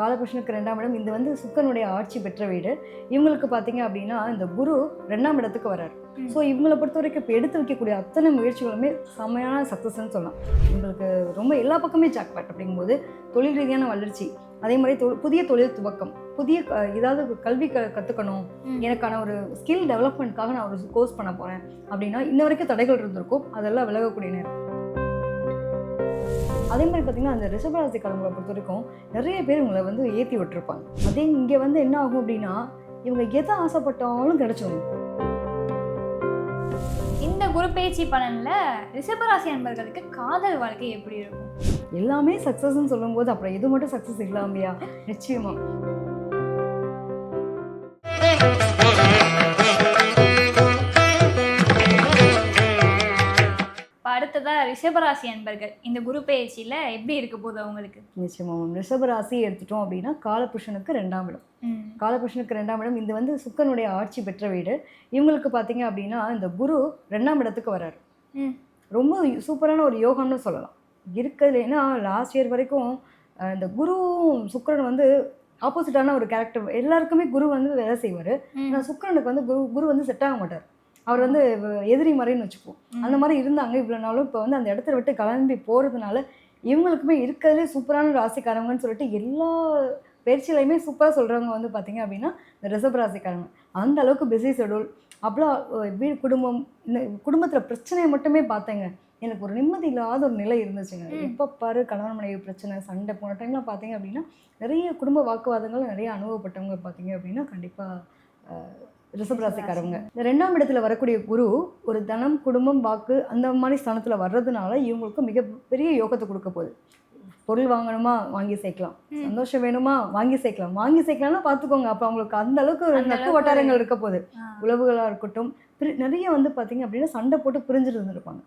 காலபுருஷனுக்கு ரெண்டாம் இடம். இது வந்து சுக்கரனுடைய ஆட்சி பெற்ற வீடு. இவங்களுக்கு பார்த்தீங்க அப்படின்னா இந்த குரு ரெண்டாம் இடத்துக்கு வராரு. ஸோ இவங்களை பொறுத்த வரைக்கும் இப்போ எடுத்து வைக்கக்கூடிய அத்தனை முயற்சிகளுமே செம்மையான சக்ஸஸ்ன்னு சொல்லலாம். இவங்களுக்கு ரொம்ப எல்லா பக்கமே ஜாக்பாட் அப்படிங்கும்போது தொழில் ரீதியான வளர்ச்சி அதே மாதிரி தொ புதிய தொழில் துவக்கம் புதிய ஏதாவது கல்வி க கற்றுக்கணும். எனக்கான ஒரு ஸ்கில் டெவலப்மெண்ட்காக நான் ஒரு கோர்ஸ் பண்ண போகிறேன் அப்படின்னா இன்ன வரைக்கும் தடைகள் இருந்திருக்கும். அதெல்லாம் விலகக்கூடிய நேரம். அதே மாதிரி பார்த்தீங்கன்னா அந்த ரிஷபராசிக்காரங்களை பொறுத்த வரைக்கும் நிறைய பேர் இவங்களை வந்து ஏற்றி விட்டுருப்பாங்க. அதே இங்கே வந்து என்ன ஆகும் அப்படின்னா இவங்க எதை ஆசைப்பட்டாலும் கிடைச்சிடும் இந்த குரு பேச்சு பலன்ல ரிஷபராசி அன்பர்களுக்கு காதல் வாழ்க்கை எப்படி இருக்கும்? எல்லாமே சக்ஸஸ்ன்னு சொல்லும்போது அப்புறம் இது மட்டும் சக்ஸஸ் இல்லாமையா? நிச்சயமா. இப்போ அடுத்ததா ரிஷபராசி அன்பர்கள். இந்த குரு பேச்சில எப்படி இருக்க போகுது அவங்களுக்கு? நிச்சயமா ரிஷபராசி எடுத்துட்டோம் அப்படின்னா காலபுருஷனுக்கு ரெண்டாம் இடம். காலபுருஷனுக்கு ரெண்டாம் இடம். இது வந்து சுக்கரனுடைய ஆட்சி பெற்ற வீடு. இவங்களுக்கு பார்த்தீங்க அப்படின்னா இந்த குரு ரெண்டாம் இடத்துக்கு வராரு. ம். ரொம்ப சூப்பரான ஒரு யோகம்னு சொல்லலாம். இருக்கிறதுல ஏன்னா லாஸ்ட் இயர் வரைக்கும் இந்த குருவும் சுக்கிரன் வந்து ஆப்போசிட்டான ஒரு கேரக்டர் எல்லாருக்குமே குரு வந்து வேலை செய்வார். ஆனால் சுக்கிரனுக்கு வந்து குரு குரு வந்து செட் ஆக மாட்டார். அவர் வந்து எதிரி மாதிரின்னு வச்சுப்போம். அந்த மாதிரி இருந்தாங்க இவ்வளோ நாளும். இப்போ வந்து அந்த இடத்துல விட்டு கிளம்பி போகிறதுனால இவங்களுக்குமே இருக்கிறதுலே சூப்பரான ராசிக்காரங்கன்னு சொல்லிட்டு எல்லா பயிற்சியிலையுமே சூப்பராக சொல்கிறவங்க வந்து பார்த்தீங்க அப்படின்னா இந்த ரிஷப ராசிக்காரங்க. அந்த அளவுக்கு பிஸி ஷெடியூல் அஹ், வீடு குடும்பம் இந்த குடும்பத்தில் பிரச்சனையை மட்டுமே பார்த்தேங்க. எனக்கு ஒரு நிம்மதி இல்லாத ஒரு நிலை இருந்துச்சுங்க. ம். எப்போ பாரு கணவன் மனைவி பிரச்சனை சண்டை போன டைம்லாம் பார்த்தீங்க அப்படின்னா நிறைய குடும்ப வாக்குவாதங்கள் நிறைய அனுபவப்பட்டவங்க பார்த்தீங்க அப்படின்னா கண்டிப்பாக ரிஷபராசிக்காரவங்க. இந்த ரெண்டாம் இடத்துல வரக்கூடிய குரு ஒரு தனம் குடும்பம் வாக்கு அந்த மாதிரி ஸ்தானத்தில் வர்றதுனால இவங்களுக்கு மிகப்பெரிய யோகத்தை கொடுக்க போகுது. பொருள் வாங்கணுமா? வாங்கி சேர்க்கலாம். சந்தோஷம் வேணுமா? வாங்கி சேர்க்கலாம். வாங்கி சேர்க்கலாம்னா பார்த்துக்கோங்க அப்போ அவங்களுக்கு அந்த அளவுக்கு நட்பு வட்டாரங்கள் இருக்க போகுது. ஆ. உறவுகளாக இருக்கட்டும். நிறைய வந்து பார்த்தீங்க அப்படின்னா சண்டை போட்டு பிரிஞ்சுட்டு இருந்திருப்பாங்க.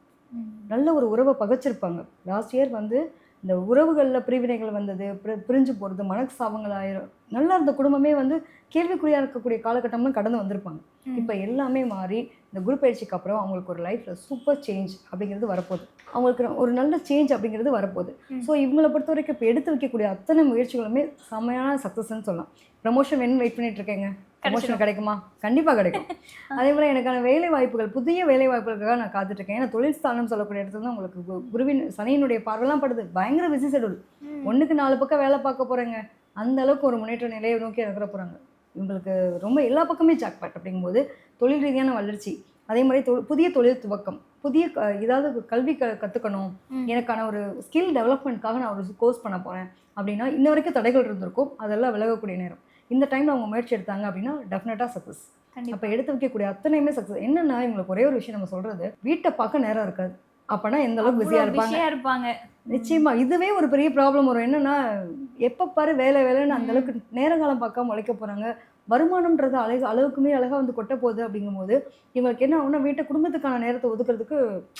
நல்ல ஒரு உறவை பகைச்சிருப்பாங்க. லாஸ்ட் இயர் வந்து இந்த உறவுகளில் பிரிவினைகள் வந்தது பிரி- பிரிஞ்சு போகிறது மனஸ்தாபங்கள் ஆயிரும். நல்லா இருந்த குடும்பமே வந்து கேள்விக்குறியாக இருக்கக்கூடிய காலகட்டம்லாம் கடந்து வந்திருப்பாங்க. இப்போ எல்லாமே மாறி இந்த குரு பயிற்சிக்கு அப்புறம் அவங்களுக்கு ஒரு லைஃப்பில் சூப்பர் சேஞ்ச் அப்படிங்கிறது வரப்போகுது. அவங்களுக்கு ஒரு நல்ல சேஞ்ச் அப்படிங்கிறது வரப்போகுது. ஸோ இவங்களை பொறுத்த வரைக்கும் இப்போ எடுத்து வைக்கக்கூடிய அத்தனை முயற்சிகளுமே செமையான சக்ஸஸ்ன்னு சொல்லலாம். ப்ரமோஷன் வேணும்னு வெயிட் பண்ணிட்டு இருக்கேங்க. ப்ரமோஷன் கிடைக்குமா? கண்டிப்பாக கிடைக்கும். அதே போல் எனக்கான வேலை வாய்ப்புகள் புதிய வேலை வாய்ப்புகளுக்காக நான் காத்துட்டு இருக்கேன் ஏன்னா தொழில் ஸ்தானம் சொல்லக்கூடிய இடத்துல தான் உங்களுக்கு குருவின் சனியினுடைய பார்வைலாம் படுது. பயங்கர பிஸி ஷெடியூல். ஒன்றுக்கு நாலு பக்கம் வேலை பார்க்க போகிறேங்க அந்த அளவுக்கு ஒரு முன்னேற்ற நிலையை நோக்கி நகர போகிறாங்க இவங்களுக்கு ரொம்ப எல்லா பக்கமே ஜாக்பாட் அப்படிங்கும்போது தொழில் ரீதியான வளர்ச்சி அதே மாதிரி புதிய தொழில் துவக்கம் புதிய ஏதாவது கல்வி க கற்றுக்கணும். எனக்கான ஒரு ஸ்கில் டெவலப்மெண்ட்காக நான் ஒரு கோர்ஸ் பண்ண போகிறேன் அப்படின்னா இன்ன வரைக்கும் தடைகள் இருந்திருக்கும். அதெல்லாம் விலகக்கூடிய நேரம். இந்த டைமில் அவங்க முயற்சி எடுத்தாங்க அப்படின்னா டெஃபினட்டாக சக்ஸஸ் அப்போ எடுத்து வைக்கக்கூடிய அத்தனையுமே சக்ஸஸ் என்னன்னா இவங்களுக்கு ஒரே ஒரு விஷயம் நம்ம சொல்கிறது வீட்டை பார்க்க நேரம் இருக்காது. அப்போனா எந்த அளவுக்கு பிஸியாக இருப்பாங்க? பிஸியா இருப்பாங்க. நிச்சயமா இதுவே ஒரு பெரிய ப்ராப்ளம் வரும். என்னன்னா எப்போ பாரு வேலை வேலைன்னு அந்த. அளவுக்கு நேரங்காலம் பார்க்காம உழைக்க போறாங்க. வருமானம்ன்றது அழகு அளவுக்குமே அழகா வந்து கொட்ட போகுது அப்படிங்கும்போது இவங்களுக்கு என்ன ஆகும்னா வீட்டை குடும்பத்துக்கான நேரத்தை ஒதுக்குறதுக்கு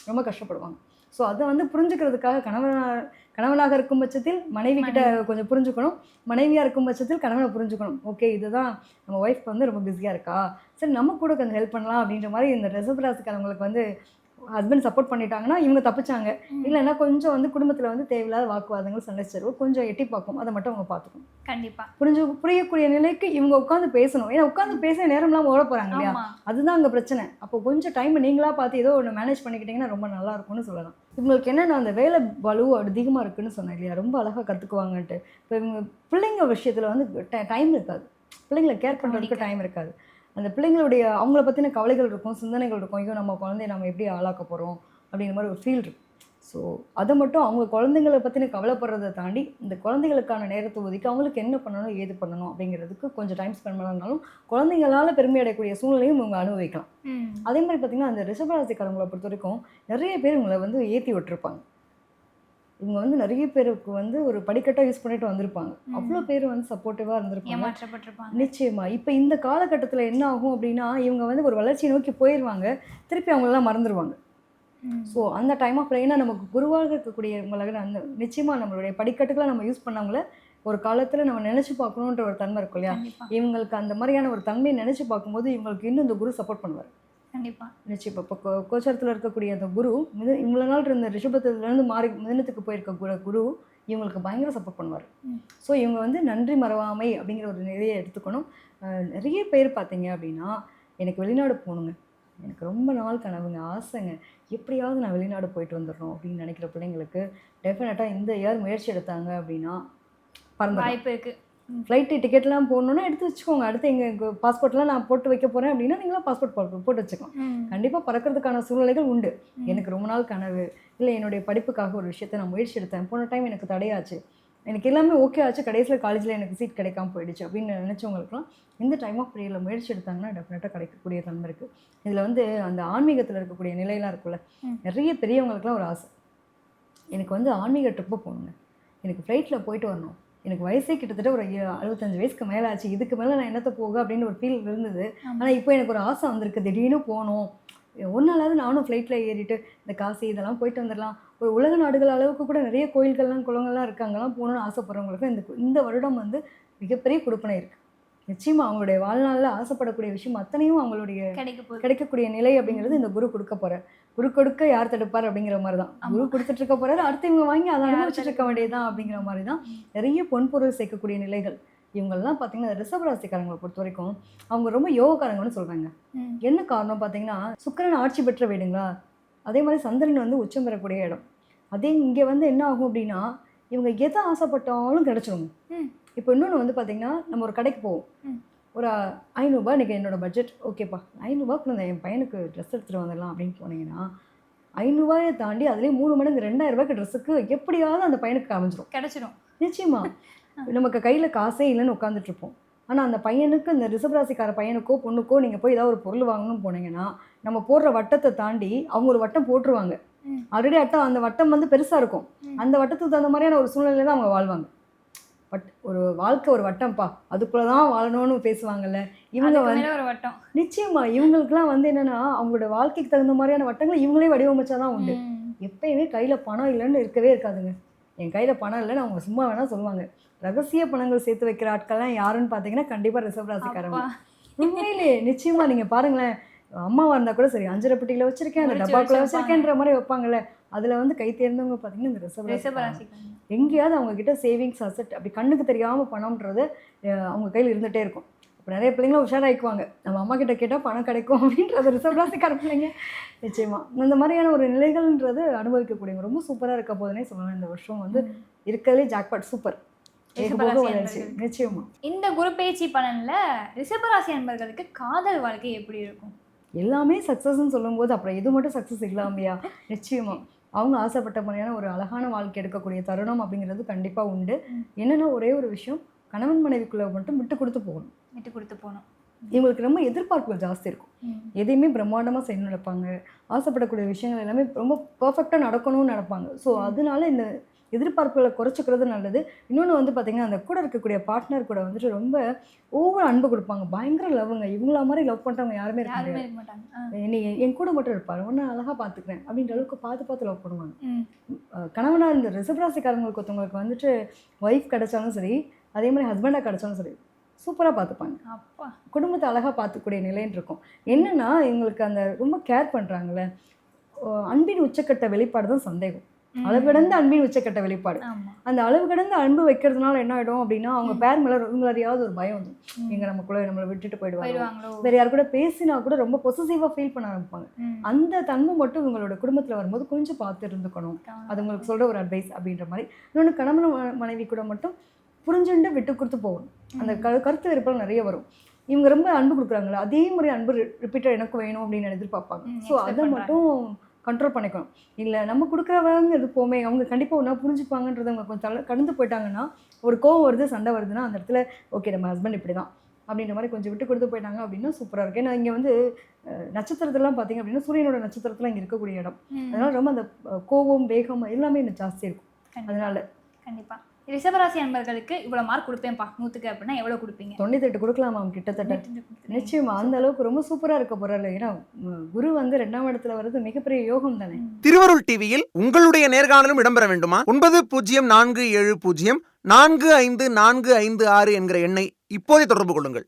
ரொம்ப கஷ்டப்படுவாங்க. ஸோ அதை வந்து புரிஞ்சுக்கிறதுக்காக கணவனாக கணவனாக இருக்கும் பட்சத்தில் மனைவி கிட்ட கொஞ்சம் புரிஞ்சுக்கணும். மனைவியாக இருக்கும் பட்சத்தில் கணவனை புரிஞ்சுக்கணும். ஓகே இதுதான் நம்ம ஒய்ஃப் வந்து ரொம்ப பிஸியாக இருக்கா? சரி நம்ம கூட கொஞ்சம் ஹெல்ப் பண்ணலாம் அப்படின்ற மாதிரி இந்த ரிசர்வ் ராசிக்காரங்களுக்கு வந்து ஹஸ்பண்ட் சப்போர்ட் பண்ணிட்டாங்கன்னா இவங்க தப்பிச்சாங்க. இல்லைன்னா கொஞ்சம் வந்து குடும்பத்தில் வந்து தேவையில்லாத வாக்குவாதங்கள் சண்டை சச்சரவு கொஞ்சம் எட்டி பார்க்கும் அதை மட்டும் அவங்க பார்த்துக்கணும். கண்டிப்பா. புரிஞ்சு புரியக்கூடிய நிலைக்கு இவங்க உட்காந்து பேசணும். ஏன்னா உட்காந்து பேச நேரம்லாம் ஓட போகிறாங்க இல்லையா? அதுதான் அங்கே பிரச்சனை. அப்போ கொஞ்சம் டைம் நீங்களா பார்த்து ஏதோ ஒன்று மேனேஜ் பண்ணிக்கிட்டீங்கன்னா ரொம்ப நல்லா இருக்கும்னு சொல்லலாம். இவங்களுக்கு என்னென்னா அந்த வேலை பலு அதிகமாக இருக்குன்னு சொன்னேன் இல்லையா? ரொம்ப அழகாக கற்றுக்குவாங்கன்ட்டு இப்போ இவங்க பிள்ளைங்க விஷயத்தில் வந்து டைம் இருக்காது. பிள்ளைங்களை கேர் பண்ணுறதுக்கு டைம் இருக்காது. அந்த பிள்ளைங்களுடைய அவங்கள பற்றின கவலைகள் இருக்கும் சிந்தனைகள் இருக்கும். ஐயோ நம்ம குழந்தைய நம்ம எப்படி ஆளாக்க போகிறோம் அப்படிங்கிற மாதிரி ஒரு ஃபீல் இருக்கும். ஸோ அதை மட்டும் அவங்க குழந்தைங்களை பற்றின கவலைப்படுறதை தாண்டி இந்த குழந்தைகளுக்கான நேரத்தை ஒதுக்கி அவங்களுக்கு என்ன பண்ணணும் ஏது பண்ணணும் அப்படிங்கிறதுக்கு கொஞ்சம் டைம் ஸ்பெண்ட் பண்ணனாலும் குழந்தைங்களால பெருமை அடையக்கூடிய சூழ்நிலையும் இவங்க அனுபவிக்கலாம். அதே மாதிரி பார்த்தீங்கன்னா அந்த ரிஷபராசிக்காரங்களை பொறுத்த வரைக்கும் நிறைய பேர் இவங்களை வந்து ஏற்றி விட்டுருப்பாங்க. இவங்க வந்து நிறைய பேருக்கு வந்து ஒரு படிக்கட்டாக யூஸ் பண்ணிட்டு வந்திருப்பாங்க. அவ்வளோ பேர் வந்து சப்போர்ட்டிவாக இருந்திருப்பாங்க. நிச்சயமா. இப்போ இந்த காலகட்டத்தில் என்ன ஆகும் அப்படின்னா இவங்க வந்து ஒரு வளர்ச்சியை நோக்கி போயிடுவாங்க திருப்பி அவங்களெல்லாம் மறந்துடுவாங்க. ஸோ அந்த டைம் ஆஃப் ஏன்னா நமக்கு குருவாக இருக்கக்கூடியவங்களை அந்த நிச்சயமாக நம்மளுடைய படிக்கட்டுகளை நம்ம யூஸ் பண்ணவங்கள ஒரு காலத்தில் நம்ம நினச்சி பார்க்கணுன்ற ஒரு தன்மை இருக்கும் இல்லையா? இவங்களுக்கு அந்த மாதிரியான ஒரு தன்மையை நினச்சி பார்க்கும்போது இவங்களுக்கு இன்னும் இந்த குரு சப்போர்ட் பண்ணுவார். கண்டிப்பா. நிச்சயம். இப்போ கோச்சாரத்தில் இருக்கக்கூடிய அந்த குரு மித இவ்வளோ நாள் இருந்த ரிஷபத்திலேருந்து மாறி மிதனத்துக்கு போயிருக்க குரு குரு இவங்களுக்கு பயங்கர சப்போர்ட் பண்ணுவார். ஸோ இவங்க வந்து நன்றி மறவாமை அப்படிங்கிற ஒரு நிறைய எடுத்துக்கணும். நிறைய பேர் பார்த்தீங்க அப்படின்னா எனக்கு வெளிநாடு போகணுங்க. எனக்கு ரொம்ப நாள் கனவுங்க ஆசைங்க. எப்படியாவது நான் வெளிநாடு போயிட்டு வந்துடணும் அப்படின்னு நினைக்கிற பிள்ளைங்களுக்கு டெஃபினட்டாக இந்த இயர் முயற்சி எடுத்தாங்க அப்படின்னா பறந்து வாய்ப்பு இருக்கு. ஃப்ளைட்டு டிக்கெட்லாம் போடணுன்னா எடுத்து வச்சுக்கோங்க. அடுத்து எங்கள் பாஸ்போர்ட்லாம் நான் போட்டு வைக்க போகிறேன் அப்படின்னா நீங்களாம் பாஸ்போர்ட் போட்டு ம். கண்டிப்பாக பறக்கிறதுக்கான சூழ்நிலைகள் உண்டு. எனக்கு ரொம்ப நாள் கனவு. இல்லை என்னுடைய படிப்புக்காக ஒரு விஷயத்தை நான் முயற்சி எடுத்தேன். போன டைம் எனக்கு தடையாச்சு. எனக்கு எல்லாமே ஓகே ஆச்சு. கடைசியில் காலேஜில் எனக்கு சீட் கிடைக்காம போயிடுச்சு அப்படின்னு நினச்சவங்களுக்குலாம் இந்த டைம் ஆஃப் பீரியடில் முயற்சி எடுத்தாங்கன்னா டெஃபினட்டாக கிடைக்கக்கூடிய தன்மை இருக்குது இதில் வந்து அந்த ஆன்மீகத்தில் இருக்கக்கூடிய நிலையெல்லாம் இருக்குல்ல. நிறைய பெரியவங்களுக்குலாம் ஒரு ஆசை. எனக்கு வந்து ஆன்மீக ட்ரிப்பு போகணுங்க. எனக்கு ஃப்ளைட்டில் போயிட்டு வரணும். எனக்கு வயசே கிட்டத்தட்ட ஒரு அறுபத்தஞ்சு வயசுக்கு மேலே ஆச்சு இதுக்கு மேலே நான் என்னத்த போக அப்படின்னு ஒரு ஃபீல் இருந்தது. ஆனால் இப்போ எனக்கு ஒரு ஆசை வந்திருக்கு. திடீர்னு போகணும். ஒரு நாளாவது நானும் ஃப்ளைட்டில் ஏறிட்டு இந்த காசு இதெல்லாம் போயிட்டு வந்துடலாம் ஒரு உலக நாடுகள் அளவுக்கு கூட நிறைய கோயில்கள்லாம் குளங்கள்லாம் இருக்கு. அங்கெல்லாம் போகணும்னு ஆசைப்படுறவங்களுக்கு இந்த இந்த வருடம் வந்து மிகப்பெரிய கொடுப்பனை இருக்குது நிச்சயமாக அவங்களுடைய வாழ்நாளில் ஆசைப்படக்கூடிய விஷயம் அத்தனையும் அவங்களுடைய கிடைக்கக்கூடிய நிலை அப்படிங்கிறது இந்த குரு கொடுக்க போறார். குரு கொடுக்க யார் தடுப்பார் அப்படிங்கிற மாதிரி தான். குரு கொடுத்துட்டு இருக்க போறாரு அடுத்து இவங்க வாங்கி அதை அனுபவிச்சுட்டு இருக்க வேண்டியதுதான் அப்படிங்கிற மாதிரி தான் நிறைய பொன்பொருள் சேர்க்கக்கூடிய நிலைகள் இவங்கெல்லாம் பார்த்தீங்கன்னா ரிஷப ராசிக்காரங்களை பொறுத்த வரைக்கும் அவங்க ரொம்ப யோகக்காரங்கன்னு சொல்றாங்க. என்ன காரணம் பார்த்தீங்கன்னா சுக்கிரன் ஆட்சி பெற்ற வீடுங்களா அதே மாதிரி சந்திரன் வந்து உச்சம் பெறக்கூடிய இடம் அதே இங்கே வந்து என்ன ஆகும் அப்படின்னா இவங்க எதை ஆசைப்பட்டாலும் கிடைச்சிருங்க. இப்போ இன்னொன்று வந்து பார்த்தீங்கன்னா நம்ம ஒரு கடைக்கு போவோம். ஒரு ஐநூறுரூபா இன்றைக்கி என்னோட பட்ஜெட் ஓகேப்பா ஐநூறுரூபாக்குள்ள இந்த என் பையனுக்கு ட்ரெஸ் எடுத்துகிட்டு வந்துடலாம் அப்படின்னு போனீங்கன்னா ஐநூறுரூவாயை தாண்டி அதுலேயே மூணு மடங்கு ரெண்டாயிரம் ரூபாய்க்கு ட்ரெஸ்ஸுக்கு எப்படியாவது அந்த பையனுக்கு அமைஞ்சிரும் கிடைச்சிடும் நிச்சயமா. நமக்கு கையில் காசே இல்லைன்னு உட்காந்துட்டு இருப்போம். ஆனால் அந்த பையனுக்கு இந்த ரிசபராசிக்கார பையனுக்கோ பொண்ணுக்கோ நீங்கள் போய் ஏதாவது ஒரு பொருள் வாங்கணும்னு போனீங்கன்னா நம்ம போடுற வட்டத்தை தாண்டி அவங்க ஒரு வட்டம் போட்டுருவாங்க. ஆல்ரெடி அட்டம் அந்த வட்டம் வந்து பெருசாக இருக்கும். அந்த வட்டத்துக்கு தகுந்த மாதிரியான ஒரு சூழ்நிலையில தான் அவங்க வாழ்வாங்க. பட் ஒரு வாழ்க்கை ஒரு வட்டம்ப்பா. அதுக்குள்ளே தான் வாழணும்னு பேசுவாங்கல்ல. இவங்க வந்து ஒரு வட்டம். நிச்சயமா இவங்களுக்குலாம் வந்து என்னன்னா அவங்களோட வாழ்க்கைக்கு தகுந்த மாதிரியான வட்டங்களை இவங்களே வடிவமைச்சாதான் உண்டு. ம். எப்பயுமே கையில் பணம் இல்லைன்னு இருக்கவே இருக்காதுங்க. என் கையில் பணம் இல்லைன்னு அவங்க சும்மா வேணால் சொல்லுவாங்க. ரகசிய பணங்கள் சேர்த்து வைக்கிற ஆட்கள்லாம் யாருன்னு பார்த்தீங்கன்னா கண்டிப்பாக ரிசர்வ் ராசிக்காரங்க. உண்மையிலேயே நிச்சயமா நீங்கள் பாருங்களேன். அம்மாவாக இருந்தால் கூட சரி அஞ்சரை பெட்டியில் வச்சிருக்கேன் அந்த டப்பாக்குள்ள வச்சு வச்சிருக்கேன்ற மாதிரி வைப்பாங்கல்ல. அதில் வந்து கை தேர்ந்தவங்க பார்த்தீங்கன்னா இந்த ரிசர்வ் ரிஷப ராசி. எங்கேயாவது அவங்க கிட்ட சேவிங்ஸ் அசெட் அப்படி கண்ணுக்கு தெரியாமல் பணம்ன்றது அவங்க கையில் இருந்துகிட்டே இருக்கும். இப்போ நிறைய பிள்ளைங்களும் உஷாராயிக்குவாங்க. நம்ம அம்மா கிட்ட கேட்டால் பணம் கிடைக்கும் அப்படின்றது ரிசர்வ் ராசிக்கார பிள்ளைங்க. நிச்சயமா. இந்த மாதிரியான ஒரு நிலைகள்ன்றது அனுபவிக்கக்கூடியவங்க. ரொம்ப சூப்பராக இருக்க போதுனே சொல்லலாம். இந்த வருஷம் வந்து ம். இருக்கிறதுலே ஜாக்பாட் சூப்பர். நிச்சயமா. இந்த குரு பேச்சு பலன்ல ரிஷபராசி அன்பர்களுக்கு காதல் வாழ்க்கை எப்படி இருக்கும்? எல்லாமே சக்ஸஸ்ன்னு சொல்லும்போது அப்புறம் இது மட்டும் சக்ஸஸ் இல்லாமையா? நிச்சயமா. அவங்க ஆசைப்பட்ட மாதிரியான ஒரு அழகான வாழ்க்கை எடுக்கக்கூடிய தருணம் அப்படிங்கிறது கண்டிப்பாக உண்டு. என்னன்னா ஒரே ஒரு விஷயம் கணவன் மனைவிக்குள்ள மட்டும் விட்டு கொடுத்து போகணும். விட்டு கொடுத்து போனோம் இவங்களுக்கு ரொம்ப எதிர்பார்ப்புகள் ஜாஸ்தி இருக்கும். எதையுமே பிரம்மாண்டமாக செய்யணும்னு நினைப்பாங்க. ஆசைப்படக்கூடிய விஷயங்கள் எல்லாமே ரொம்ப பர்ஃபெக்டாக நடக்கணும்னு நினைப்பாங்க. ஸோ அதனால இந்த எதிர்பார்ப்புகளை குறைச்சிக்கிறது நல்லது. இன்னொன்று வந்து பார்த்திங்கன்னா அந்த கூட இருக்கக்கூடிய பார்ட்னர் கூட வந்துட்டு ரொம்ப ஓவர் அன்பு கொடுப்பாங்க. பயங்கர லவ்ங்க இவங்கள மாதிரி லவ் பண்ணுறவங்க யாருமே இருக்க மாட்டாங்க. நீ என் கூட மட்டும் இருப்பார். ஒன்று அழகாக பார்த்துக்கிறேன் அப்படின்ற அளவுக்கு பார்த்து பார்த்து லவ் பண்ணுவாங்க. ம். அஹ் கணவனா இருந்த ரிசபராசிக்காரங்களுக்கு ஒருத்தவங்களுக்கு வந்துட்டு ஒய்ஃப் கிடைச்சாலும் சரி அதே மாதிரி ஹஸ்பண்டாக கிடைச்சாலும் சரி சூப்பராக பார்த்துப்பாங்க அப்பா. குடும்பத்தை அழகாக பார்த்துக்கூடிய நிலைன்னு இருக்கும். என்னன்னா இவங்களுக்கு அந்த ரொம்ப கேர் பண்ணுறாங்கல்ல அன்பின் உச்சக்கட்ட வெளிப்பாடு தான் சந்தேகம். அளவு கடந்த அன்பின் உச்சக்கட்ட வெளிப்பாடு. அந்த அளவு கடந்த அன்பு வைக்கிறதுனால என்ன ஆகிடும் அப்படின்னா அவங்க பேர் மேலே இவங்க அறியாத ஒரு பயம் வந்து ம். எங்க நமக்குள்ள நம்மளை விட்டுட்டு போயிடுவாங்க வேற யார் கூட பேசினா கூட ரொம்ப பொசசிவாக ஃபீல் பண்ண ஆரம்பிப்பாங்க. அந்த தன்மை மட்டும் இவங்களோட குடும்பத்தில் வரும்போது கொஞ்சம் பார்த்து இருந்துக்கணும். அது உங்களுக்கு சொல்கிற ஒரு அட்வைஸ் அப்படின்ற மாதிரி. இன்னொன்று கணவன் மனைவி கூட மட்டும் புரிஞ்சுண்டு விட்டு கொடுத்து போகணும். அந்த கருத்து வேறுபாடு நிறைய வரும். இவங்க ரொம்ப அன்பு கொடுக்குறாங்களா அதே மாதிரி அன்பு ரிப்பீட்டட் எனக்கு வேணும் அப்படின்னு எதிர்பார்ப்பாங்க. ஸோ அதை. மட்டும் கண்ட்ரோல் பண்ணிக்கணும். இல்லை நம்ம கொடுக்குறவங்க இது போமே அவங்க கண்டிப்பாக ஒன்றா புரிஞ்சுப்பாங்கன்றத அவங்க கொஞ்சம் தள்ள கடந்து போயிட்டாங்கன்னா ஒரு கோவம் வருது சண்டை வருதுன்னா அந்த இடத்துல ஓகே நம்ம ஹஸ்பண்ட் இப்படி தான் அப்படின்ற மாதிரி கொஞ்சம் விட்டு கொடுத்து போயிட்டாங்க அப்படின்னா சூப்பராக இருக்கு. ஏன்னா இங்கே வந்து நட்சத்திரத்தெல்லாம் பார்த்தீங்க அப்படின்னா சூரியனோட நட்சத்திரத்தில் இங்கே இருக்கக்கூடிய இடம். அதனால ரொம்ப அந்த கோவம் வேகம் எல்லாமே இன்னும் ஜாஸ்தி இருக்கும். அதனால கண்டிப்பா. ரிஷபராசி அன்பர்களுக்கு இவ்வளவு மார்க் கொடுப்பேன்ப்பா. நூத்துக்கு அப்படின்னா எவ்வளவு கொடுப்பீங்க? தொண்ணூத்தெட்டு கொடுக்கலாமா கிட்டத்தட்ட? நிச்சயமா அந்த அளவுக்கு ரொம்ப சூப்பரா இருக்க போறாரு ஏன்னா குரு வந்து ரெண்டாம் இடத்துல வர்றது மிகப்பெரிய யோகம் தானே? திருவருள் டிவியில் உங்களுடைய நேர்காணலும் இடம்பெற வேண்டுமா? ஒன்பது பூஜ்ஜியம் நான்கு ஏழு பூஜ்ஜியம் நான்கு ஐந்து நான்கு ஐந்து ஆறு என்கிற எண்ணை இப்போதே தொடர்பு கொள்ளுங்கள்.